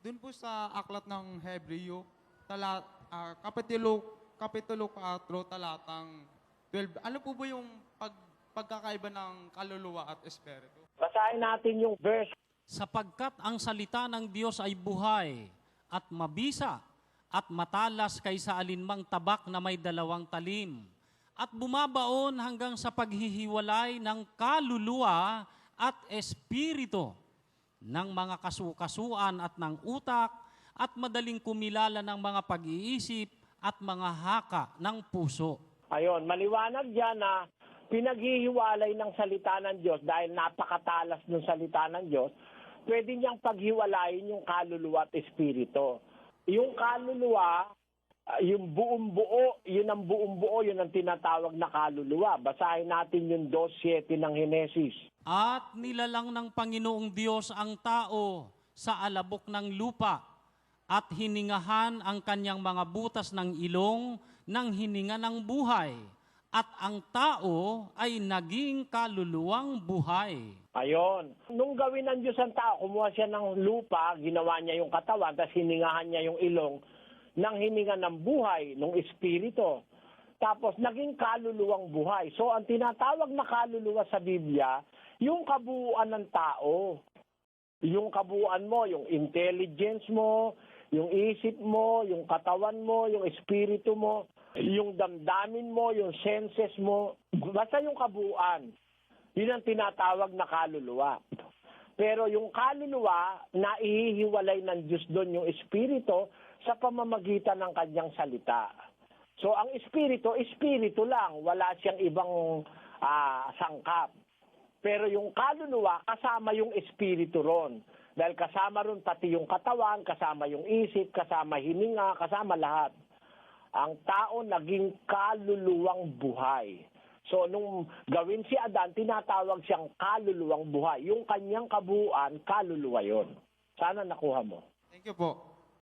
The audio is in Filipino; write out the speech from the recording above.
Doon po sa aklat ng Hebreo, tala, ah, kapitulo, kapitulo 4, talatang 12. Ano po ba yung pag, pagkakaiba ng kaluluwa at espiritu? Basahin natin yung verse Sapagkat ang salita ng Diyos ay buhay at mabisa at matalas kaysa alinmang tabak na may dalawang talim at bumabaon hanggang sa paghihiwalay ng kaluluwa at espiritu ng mga kasukasuan at ng utak at madaling kumilala ng mga pag-iisip at mga haka ng puso. Ayon, maliwanag diyan na pinaghihiwalay ng salita ng Diyos dahil napakatalas ng salita ng Diyos, pwede niyang paghiwalayin yung kaluluwa at espiritu. Yung kaluluwa, ah, yung buong buo, yun ang buong buo, yun ang tinatawag na kaluluwa. Basahin natin yung 2.7 ng Henesis. At nilalang ng Panginoong Diyos ang tao sa alabok ng lupa at hiningahan ang kanyang mga butas ng ilong ng hininga ng buhay. At ang tao ay naging kaluluwang buhay. Ayon. Nung gawin ng Diyos ang tao, kumuha siya ng lupa, ginawa niya yung katawan, tapos hiningahan niya yung ilong ng hininga ng buhay, ng espiritu. Tapos naging kaluluwang buhay. So ang tinatawag na kaluluwa sa Biblia, yung kabuuan ng tao. Yung kabuuan mo, yung intelligence mo, yung isip mo, yung katawan mo, yung espiritu mo, yung damdamin mo, yung senses mo, basta yung kabuuan. Yun ang tinatawag na kaluluwa. Pero yung kaluluwa, naihihiwalay ng Diyos doon yung espiritu sa pamamagitan ng kanyang salita. So ang espiritu, espiritu lang, wala siyang ibang ah, sangkap. Pero yung kaluluwa, kasama yung espiritu ron. Dahil kasama ron pati yung katawan, kasama yung isip, kasama hininga, kasama lahat. Ang tao naging kaluluwang buhay. So nung gawin si Adan, tinatawag siyang kaluluwang buhay. Yung kanyang kabuuan, kaluluwa yon. Sana nakuha mo. Thank you po.